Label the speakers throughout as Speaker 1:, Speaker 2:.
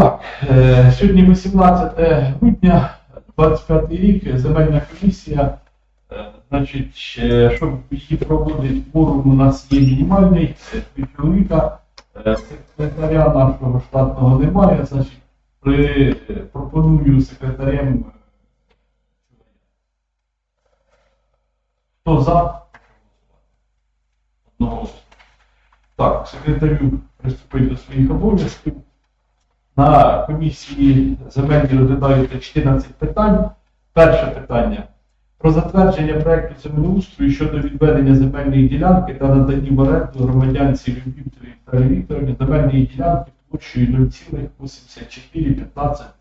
Speaker 1: Так, е, сьогодні 18 грудня, 25 рік, земельна комісія. Е, Значить, е, щоб її проводити, форум у нас є мінімальний, три чоловіка. Секретаря нашого штатного немає, значить, при, пропоную секретарем. е, Хто за? Одного. Так, секретарю приступить до своїх обов'язків. На комісії земельні розглядаються 14 питань. Перше питання. Про затвердження проекту землеустрою щодо відведення земельної ділянки та надання в оренду громадянці Любівтові та Вікторовні земельної ділянки площею 0,8415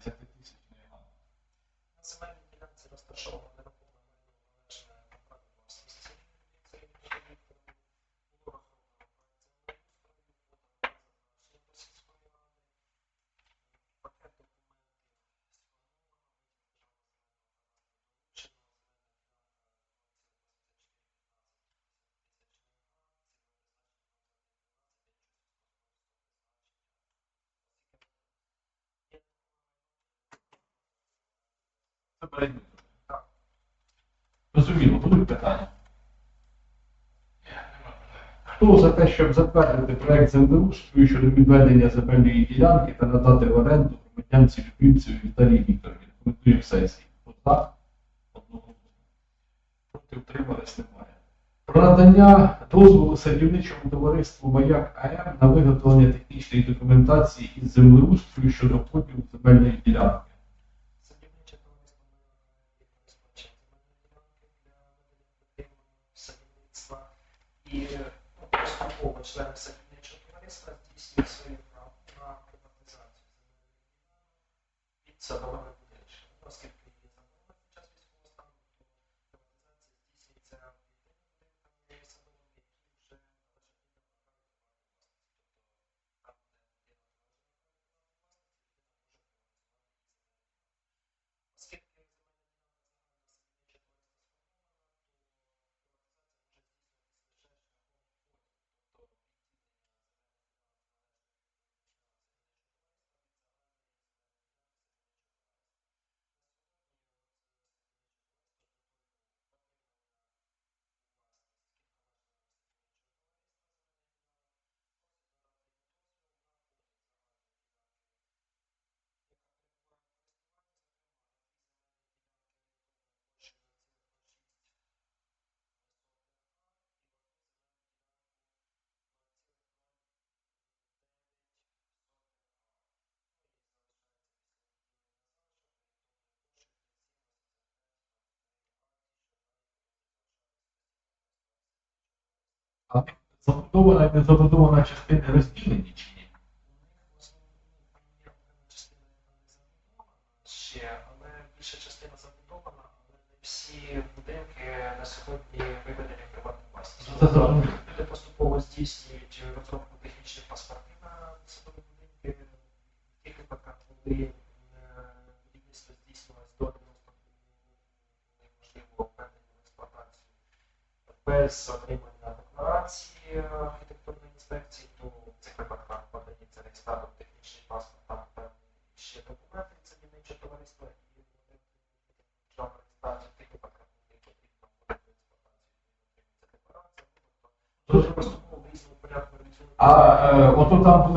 Speaker 1: тисяч гривень.
Speaker 2: На земельній ділянці розташована нерухоме належне на праві власності. Це є відповідно було пакет
Speaker 1: Це перейдемо. Так. Розуміло, будуть питання. Хто за те, щоб затвердити проект землеустрою щодо відведення земельної ділянки та надати в оренду громадянці Любівцеві Віталії Вікторовні? Коментує в сесії. За? Одного. Проти утримались немає. Про надання дозволу садівничому товариству Маяк АМ на виготовлення технічної документації із землеустрою щодо поділу земельної ділянки.
Speaker 2: І ну, поступово члени садівничого товариства здійснюють свої право на приватизацію земельної від садового
Speaker 1: А забудована і незабудована частини розділені чи ні?
Speaker 2: ще, але більша частина забудована, але не всі будинки на сьогодні виведені в приватну власність. Люди поступово здійснюють розробку технічних паспортів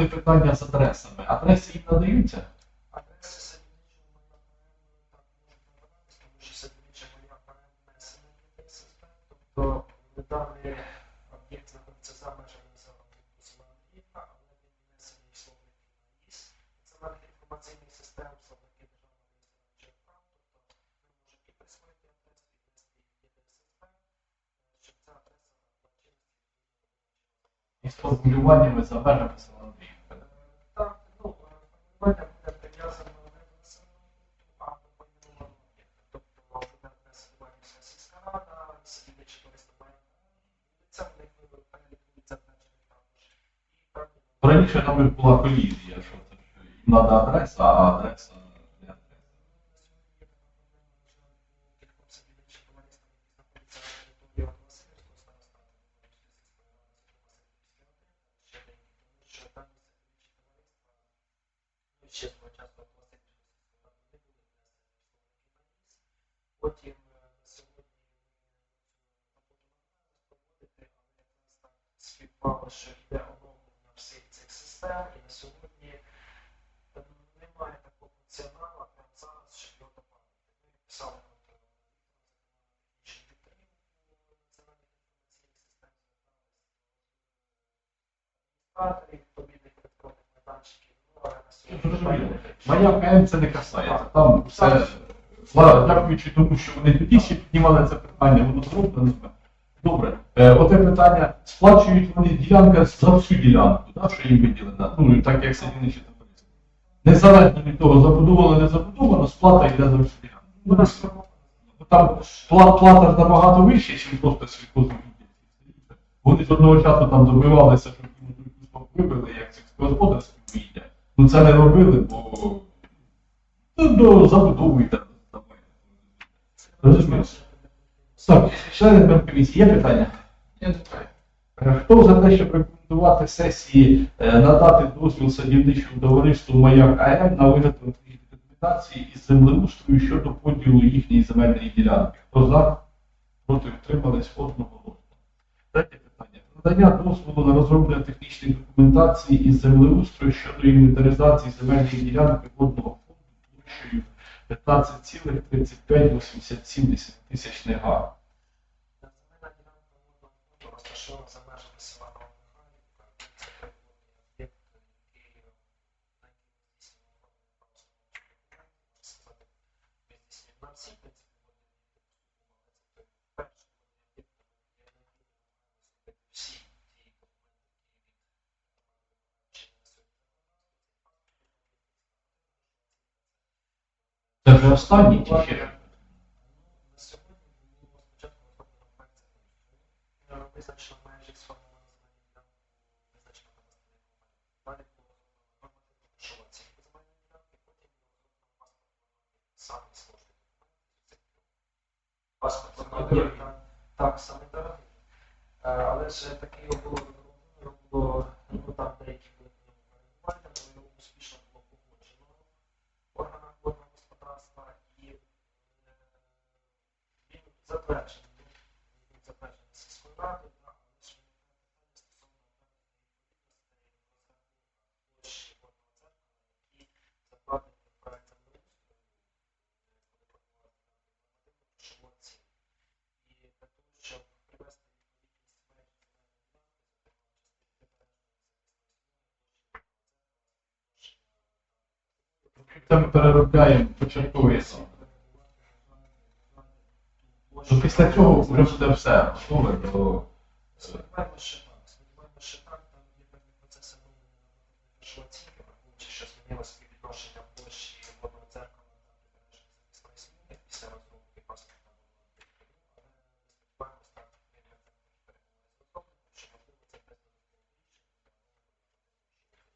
Speaker 1: були питання з адресами. Адреси їм надаються?
Speaker 2: Адреси ССП, тобто даний об'єкт знаходиться за межами населеного пункту але він внесений в словник ІС, національних інформаційних систем, словники державного реєстрації прав, тобто ми можемо і присвоїти адресу, і внести її в ЄДССП, щоб ця адреса чинності.
Speaker 1: Із формулюваннями за межами села Андріївка.
Speaker 2: Так, ну, формулювання буде прив'язано не до населеного пункту, а до поіменованого об'єкта. Тобто буде внесення сільська рада, садівниче товариство має це в них перелік затверджений також. І певні
Speaker 1: Раніше там була колізія, що це їм треба адреса, а адреса
Speaker 2: Потім е, сьогодні йде оновлення всіх цих систем, і на сьогодні е, немає такого функціоналу прямо зараз, щоб його добавити. Ми писали от, е, технічну підтримку національних інформаційних систем, звертались до адміністраторів, відповідних електронних майданчиків, ну, але
Speaker 1: Моя КМ це не касається. Там все, дякуючи тому, що вони тоді ще піднімали це питання, воно зроблено. Добре, е, оте питання, сплачують вони ділянка за всю ділянку, да, що їм виділена, ну так як сидіничі товариство. Незалежно від того, забудовано, не забудовано, сплата йде за всю ділянку.
Speaker 2: Ну,
Speaker 1: Там пла- плата набагато вища, ніж просто світлозвук. Вони з одного часу там добивалися, щоб їм вибили, як сільськогосподарські вміння. Ну це не робили, бо ну, до забудови там. Розумієш? Так, члени комісії, є питання? Є питання. Е, Хто за те, щоб рекомендувати сесії е, надати дозвіл садівничому товариству Маяк АМ на виготовлення документації із землеустрою щодо поділу їхньої земельної ділянки? Хто за? Проти утримались одного голосу. Надання дозволу на розроблення технічної документації із землеустрою щодо інвентаризації земельної ділянки водного фонду площею 15,3587 тисячних га.
Speaker 2: Земельна ділянка водного фонду розташована за межами села Новомихайлівка. Це природний об'єкт, який на який здійснює можна сказати, він здійснює на всі принципи водні об'єкти, але це той перший водний об'єкт, який намагаємося всі ті документи, які від чи на
Speaker 1: Це вже останній чи ще?
Speaker 2: На сьогодні було спочатку розроблено проект землеустрою, е, визначено межі сформовано земельні ділянки, визначено кадастровий номер. Далі було розроблено нормативно грошова оцінка земельної ділянки, потім було розроблено паспорт самі сложні документи. Паспорт об'єкта, так, саме дорогий. Е, Але ж таке було було, ну там деякі були по ньому коригування, але його успішно було погоджено в органах водного господарства і е, він затверджений. Він затверджений сільською радою, так, але ж
Speaker 1: Ну, після цього вже буде все готове до
Speaker 2: Сподіваємося, що так. Сподіваємося, що так. Там є певні процеси оновлення нормативної грошової що змінилося співвідношення площі водного дзеркала та прибережної захисної сміни після розробки паспорта. Але сподіваємося, так, цього перемоги що можливо це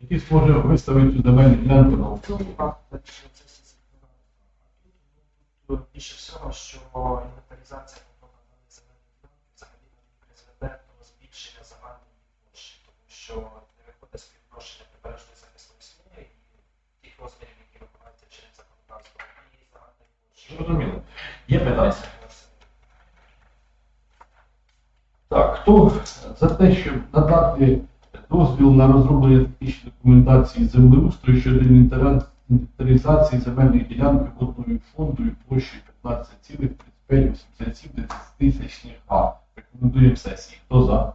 Speaker 1: який зможе виставити цю земельну ділянку на
Speaker 2: більше всього, що інвентаризація повинна ділянки взагалі призведе до збільшення загальної площі, тому що не виходить співвідношення прибережної захисної сміни і тих розмірів, які вимагаються через законодавство, і загальної площі.
Speaker 1: Зрозуміло. Є питання? Так, хто за те, щоб надати дозвіл на розроблення технічної документації землеустрою щодо інвентаря- інвентаризації земельної ділянки водною фонду площею 15,3587 тисячних А. Рекомендуємо сесії. Хто за?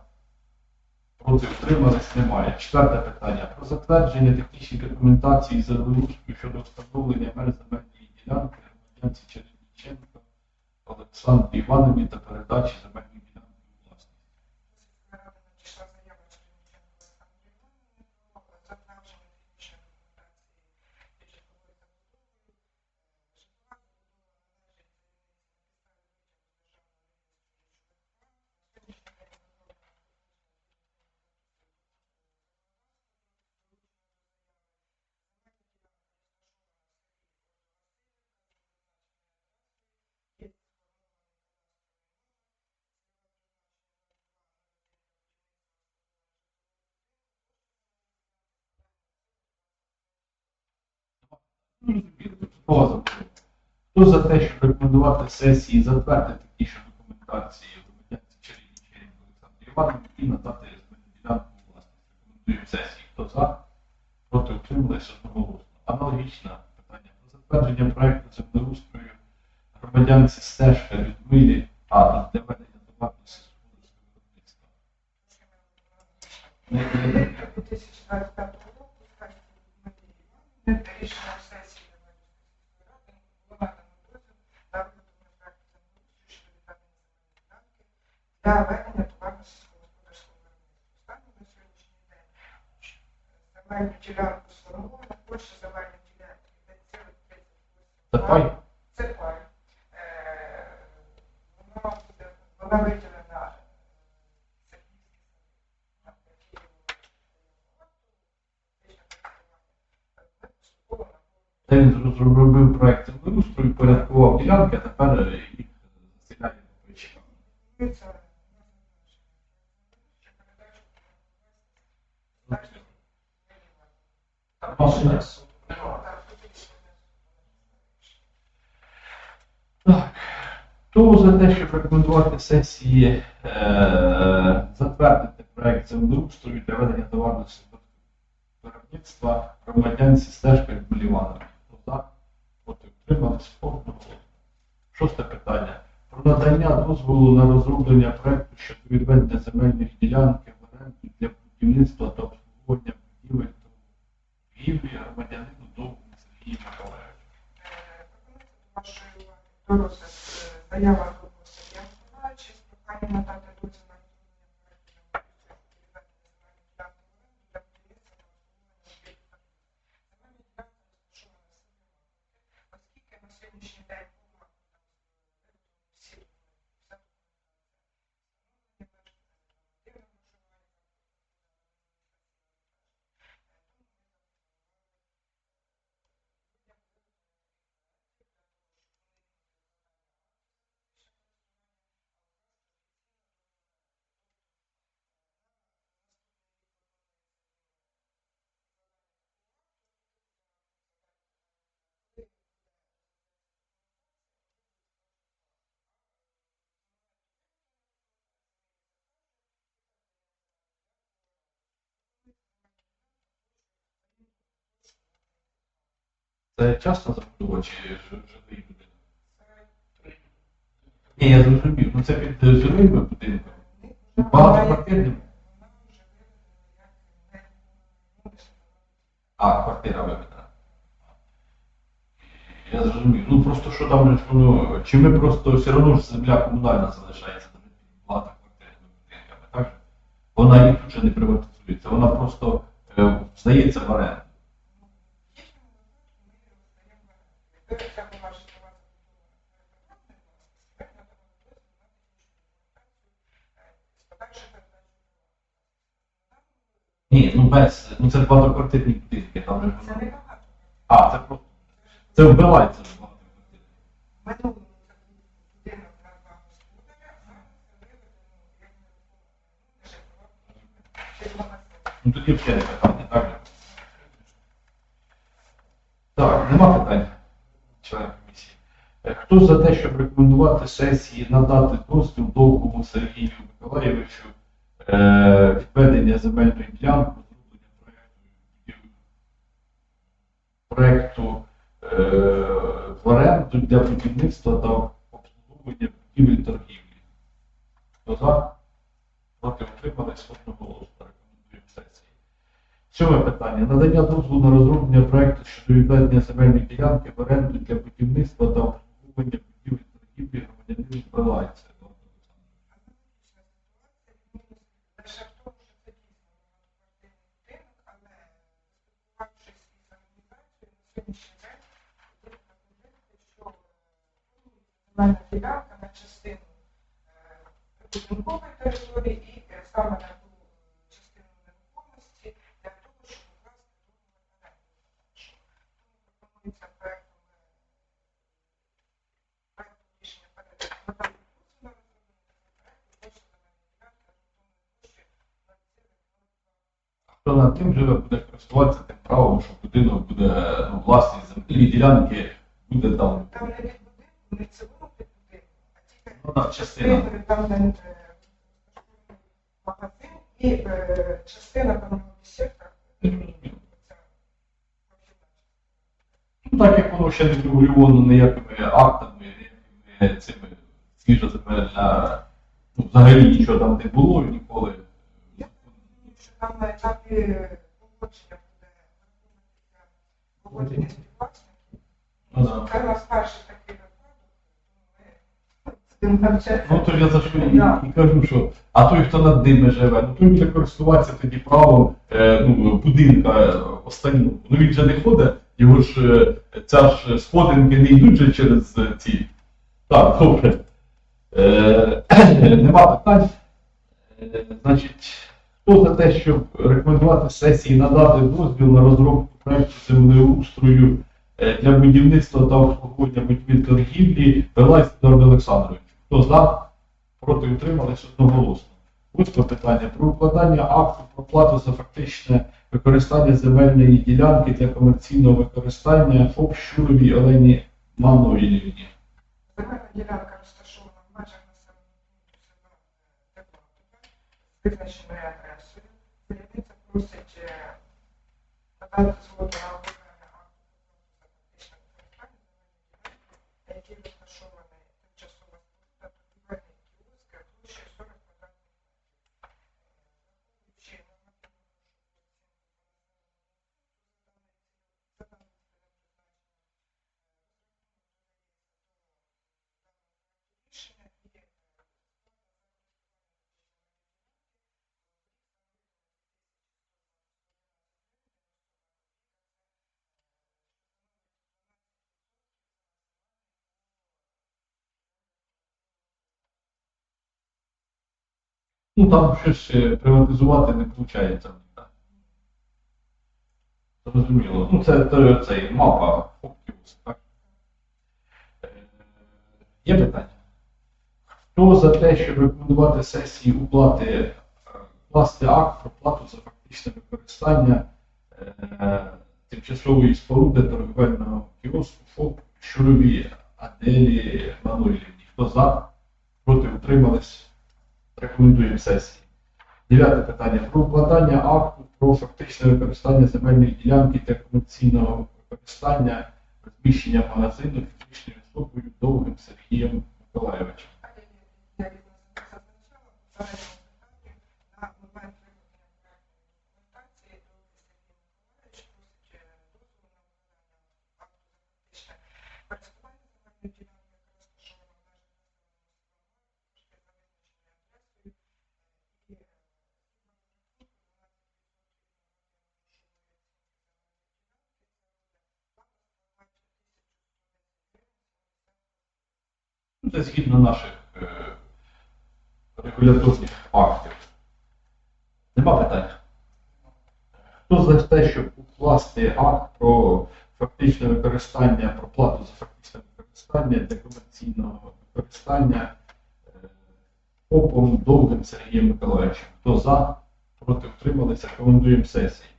Speaker 1: Проти утримались немає. Четверте питання. Про затвердження технічної документації з землеустрою щодо встановлення меж земельної ділянки громадянці Черніченко Олександрі Івановні та передачі земельної Зрозуміло, хто за те? Щоб рекомендувати сесії затвердити ті, що документації громадянці Чернігів Олександрі Івановні і надати земельну ділянку у власність. Рекомендуємо сесії. Хто за? Проти утрималися одноголосно. Аналогічне питання про затвердження проекту землеустрою громадянці Стежка Людмилі А для ведення товарного сільськогосподарського виробництва. Не- не- не-
Speaker 3: 2025 року скажімо, Дмитрій Іванович, рішення сесії Львівської ради було надано дозвіл на виготовлення проекту землеустрою щодо відведення земельної ділянки для ведення товарно сільськогосподарського виробництва. Станом на сьогоднішній день е, земельну ділянку сформовано, площа земельної ділянки 5,38
Speaker 1: Це пай?
Speaker 3: Це пай. Е, Вона буде, вона виділена е, Сергійський на Києву.
Speaker 1: Та він зробив проект землеустрою, порядкував ділянки, а тепер е, їх заселяє по причинам.
Speaker 2: Рішення суду.
Speaker 1: Так. Хто за те, щоб рекомендувати сесії е, затвердити проект землеустрою для ведення товарного виробництва громадянці Стежка Івановні? Хто за? Проти утримались одноголосно. Шосте питання. Про надання дозволу на розроблення проекту щодо відведення земельних ділянки в оренду для будівництва та обслуговування будівель та торгівлі громадянину Довгому Сергію Миколаївичу.
Speaker 3: Вашої уваги до розгляду е, заява групи я Миколаївича з проханням надати дозвіл на розроблення проекту землеустрою для відведення земельної ділянки в оренду для будівництва та обслуговування об'єктів торгівлі. Земельна ділянка розташована на селі Оскільки на сьогоднішній день була всі вся
Speaker 1: Це часто забудова чи ж- жилий будинок? Ні, я зрозумів. Ну це під жилими будинками. Багатоквартирним? А, квартира виведена. Я зрозумів. Ну просто що там, воно, чи ми просто все одно ж земля комунальна залишається під багатоквартирними будинками, так? Вона і тут же не приватизується, вона просто е, здається в оренду. Ні, ну без, ну це ж багатоквартирні будинки, там же
Speaker 3: Це не багато.
Speaker 1: А, це просто. Це вбивається в багатоквартирні. Ну тоді ще не питання, так? Так, нема питань, член комісії. Хто за те, щоб рекомендувати сесії надати дозвіл довгому Сергію Миколаєвичу е, відведення земельної ділянки, проекту е, в оренду для будівництва та обслуговування будівель торгівлі? Хто за? Проти утримались одноголосно. Рекомендуємо сесії. Сьоме питання. Надання дозволу на розроблення проекту щодо відведення земельної ділянки в оренду для будівництва та обслуговування будівель торгівлі громадянину Прилайця.
Speaker 3: Лише в тому, що це дійсно багатоквартирний будинок, але спілкувавшись із організацією, на сьогоднішній день є така можливість, що е, земельна ділянка на частину прибудинкової будинкової території і е, саме на ту е, частину нерухомості для того, щоб укласти договір оренди. Що Тому пропонується проектом е, проектом рішення передати надати дозвіл на розроблення такого проекту, площа земельної ділянки орієнтовної площі
Speaker 1: Хто над тим живе, буде користуватися тим правом, що будинок буде ну, власність землі ділянки буде там.
Speaker 3: Там не під будинку, не цілому під будинку, а тільки
Speaker 1: частина.
Speaker 3: там де магазин і е, частина там. Це
Speaker 1: Ну, так як воно ще не врегульовано ніякими актами, ніякими цими свіжа земельна, ну, взагалі нічого там не було ніколи.
Speaker 3: Там на етапі погодження буде погодження співвласників.
Speaker 1: Ну.
Speaker 3: Це у нас перший такий випадок, тому ми будемо навчатися.
Speaker 1: Ну то я за що і, і кажу, що а той, хто над ними живе, ну той буде користуватися тоді правом е, ну, будинка е, останнього. Ну він же не ходить, його ж е, ця ж сходинки не йдуть же через е, ці. Так, добре. Е, нема питань. Е, значить, за те, щоб рекомендувати сесії надати дозвіл на розробку проекту землеустрою е, для будівництва та обслуговування будівель торгівлі Пилай Федор Олександрович. Хто за? Проти утримались одноголосно. Восьме питання про укладання акту про плату за фактичне використання земельної ділянки для комерційного використання ФОП Щуровій Олені Маноїлівні.
Speaker 3: Земельна ділянка розташована в межах населеного пункту села Теплатове з агресою. Заявниця просить надати згоду на окреме акт про фактичне використання земельної ділянки, на якій розташований тимчасова споруда торгівельний кіоск площею 40 квадратних метрів. Враховуючи нормативну за даним рішення і
Speaker 1: Ну там щось е, приватизувати не виходить. Зрозуміло. Ну це, це, мапа Фоктіус, так? Е, Є питання? Хто за те, щоб рекомендувати сесії уплати, е, власне акт про плату за фактичне використання е, тимчасової споруди торговельного кіоску ФОП Щурові Аделі Мануйлівні? Хто за? Проти утримались? Рекомендуємо сесії. Дев'яте питання. Про укладання акту про фактичне використання земельної ділянки для комерційного використання розміщення магазину фізичною особою Довгим Сергієм Миколаєвичем.
Speaker 3: Але я відповідно зазначала в попередньому питанні на момент виконання проектної документації до Сергій Миколаївич просить е, дозволу на виконання акту за фактичне користування земельною ділянкою, яка розташована в межах населеного пункту, трошки за визначеною адресою, і е,
Speaker 1: Ну, Це згідно наших е, регуляторних актів. Нема питань? Хто за те, щоб укласти акт про фактичне використання, про плату за фактичне використання для комерційного використання е, ФОПом Довгим Сергієм Миколаївичем? Хто за? Проти утрималися? Рекомендуємо сесії.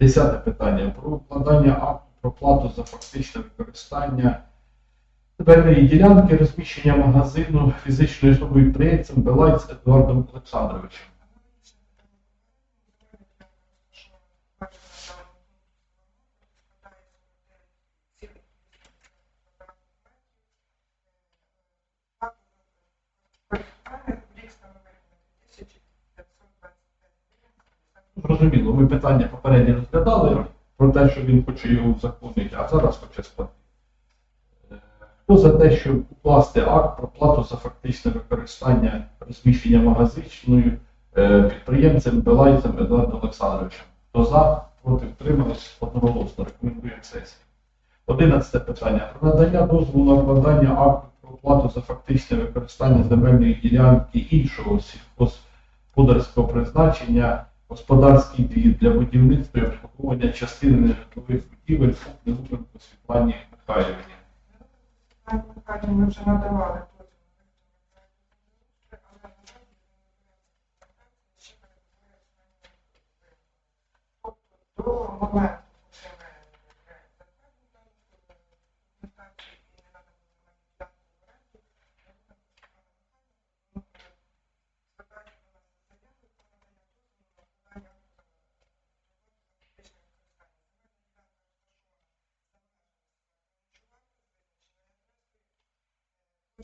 Speaker 1: Десяте питання. Про укладання акту про плату за фактичне використання земельної ділянки розміщення магазину фізичною особою підприємцем Белайць Едуардом Олександровичем. Зрозуміло, ми питання попередньо розглядали про те, що він хоче його узаконити, а зараз хоче сплатити. За те, щоб укласти акт про плату за фактичне використання розміщення магазичною е, підприємцем Белайцем Едуардом Олександровичем? Хто за, проти втримались, одноголосно рекомендуємо сесії. Одинадцяте питання. Про надання дозволу на вкладання акту про плату за фактичне використання земельної ділянки іншого сільськогосподарського призначення господарський двір для будівництва і обслуговування частини нежитлових будівель ФОП Нелупенко Світлані Михайлівні.
Speaker 3: Ми вже надавали. На але на жаль, ще перебуває Тобто до моменту,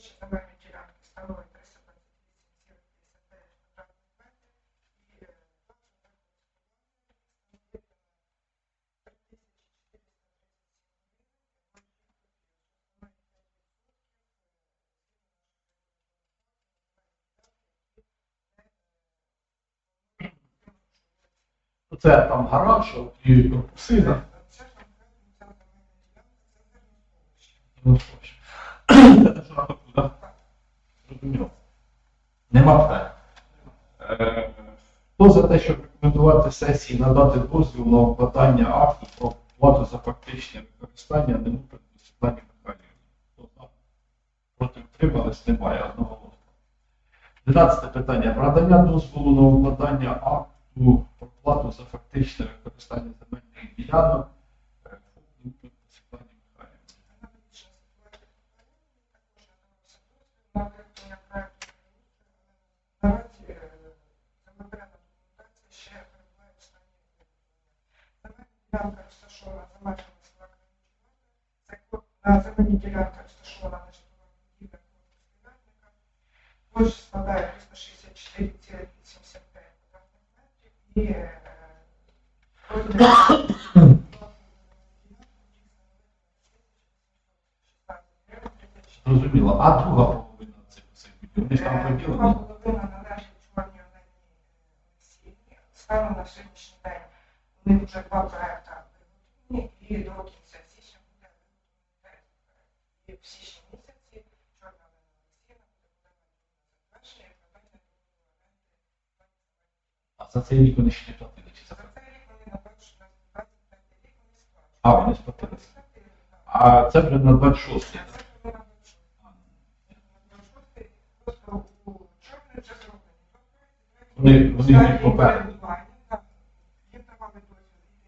Speaker 3: площа земельної ділянки становить 328,59 квадратних метрів і е,
Speaker 1: Це там гараж і корпуси. да?
Speaker 3: Це ж конкретно ця земельна ділянка, це зерносховище.
Speaker 1: Ну, що ж. Це те, що на таку, так? Зрозуміло. Нема питань. Е, Хто за те, щоб рекомендувати сесії надати дозвіл на укладання акту про плату за фактичне використання Немупин Світлані Михайлівні? Хто? Проти втримались? Немає одного голосу. 12 питання. Про надання дозволу на укладання акту про плату за фактичне використання земельних ділянок е, ФОП Немупин Світлані Михайлівні.
Speaker 3: Аналогічна ситуація також надавався дозвіл на виготовлення проекту наразі е, землепорядна документація ще перебуває в стані виготовлення. Земельна ділянка розташована за межами села Кременчуга. Це на земельній ділянці розташована нежитлова будівля корпус приватника. Площа складає 364,85 квадратних метрів і е,
Speaker 1: Зрозуміло. А друга половина цих цих будівель, вони ж
Speaker 3: Друга половина належить Чорній Олексіївні. Станом на сьогоднішній день у них вже два проекти і до кінця в січні місяці Чорна Олена Олексіївна буде подана затвердження і проведення
Speaker 1: А за цей рік вони ще не платили. Чи
Speaker 3: За цей рік вони на 25 рік вони сплачують.
Speaker 1: А, вони сплатили. А це вже на 26
Speaker 3: Це вони на 26. Просто у Чорної вже зроблені два проекти.
Speaker 1: Вони-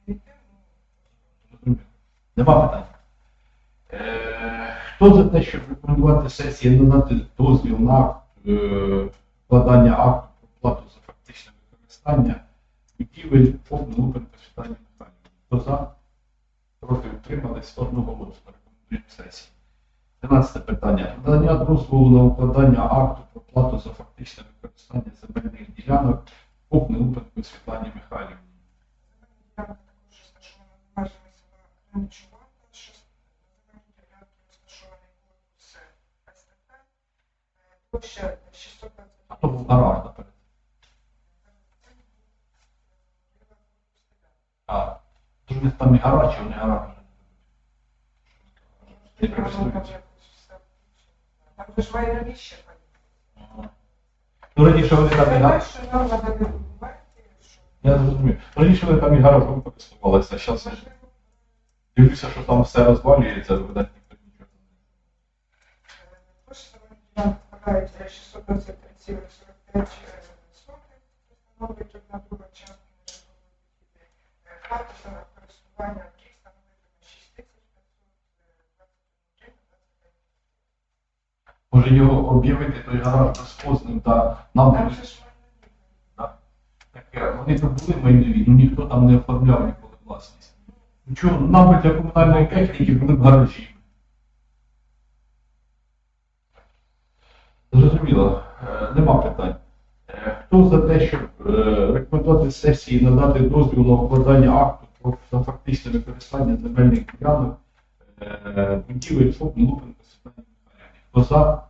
Speaker 3: ну,
Speaker 1: Зрозуміло. Нема питань. Хто за те, щоб рекомендувати сесії надати дозвіл на акт, е, акту про плату за фактичне використання будівель повну Лупенко Світлані Михайлівні? Хто за? Проти утримались одного голосу. Рекомендують сесії. 12 питання. Надання дозволу на укладання акту про плату за фактичне використання земельних ділянок повну Лупенко Світлані Михайлівні.
Speaker 3: Ділянка також розташована в межами села Кременчуга, що на земельній ділянці розташований корпус СТП. Е, Площа 620
Speaker 1: А то був гараж наперед. А, тож у них там і гараж, чи вони гараж? Не користуються.
Speaker 3: Там же ж майновіще.
Speaker 1: Ага. Ну, раніше вони там і
Speaker 3: Це
Speaker 1: гараж.
Speaker 3: що норма дає документи, що
Speaker 1: Я зрозумів. Раніше вони там і гаражом зараз дивлюся, що там все розвалюється, видать, ніхто нічого не
Speaker 3: Площа земельної ділянки складає 623,45 сотих, становить одна друга частка нежитлової будівлі. Плата за користування рік становить 6521
Speaker 1: Може його об'явити той гараж безхозним та нам таке. Вони там були майнові, ну ніхто там не оформляв ніколи власність. Нічого, нам для комунальної техніки були б гаражі. Зрозуміло, Е, нема питань. Е, Хто за те, щоб е, рекомендувати сесії надати дозвіл на укладання акту про фактичне використання земельних ділянок будівель ФОП Лупенко? Хто за?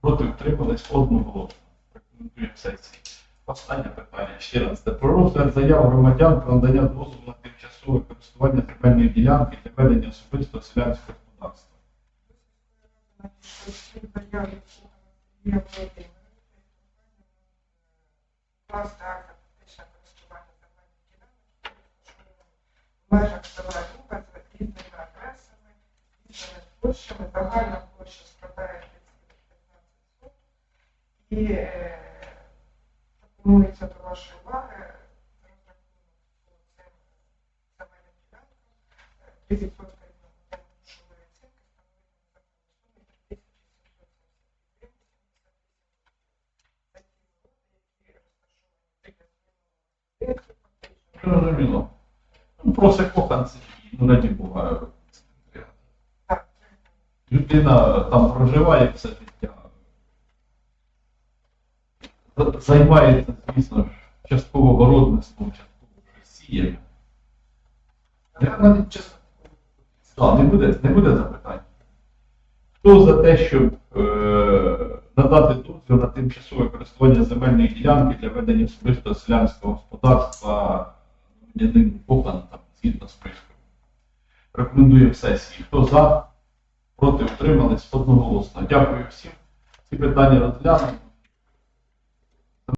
Speaker 1: Проти втримались одноголосно. Рекомендуємо сесії. Останнє питання, 14. Про розгляд заяв громадян про надання дозволу на тимчасове користування земельної ділянки для ведення особистого селянського господарства.
Speaker 3: В межах села Люба з різними адресами, різними площами, загальна площа складає 15 сот. Пропонується до вашої уваги розрахунок по цим земельним ділянкам. Е, 3% від нормативно грошової оцінки становить на загальну суму 3700 гривень.
Speaker 1: Зрозуміло. Ну, просто коханці, ну раді Бога. Людина там проживає все життя. за- займається, звісно частково городництвом, частково
Speaker 2: навіть чесно.
Speaker 1: Так, не буде, не буде запитань. Хто за те, щоб е, надати дозвіл на тимчасове користування земельної ділянки для ведення особистого селянського господарства громадянину Копан там, згідно списку? Рекомендуємо сесії. Хто за, проти, утримались одноголосно. Дякую всім. Ці питання розглянемо.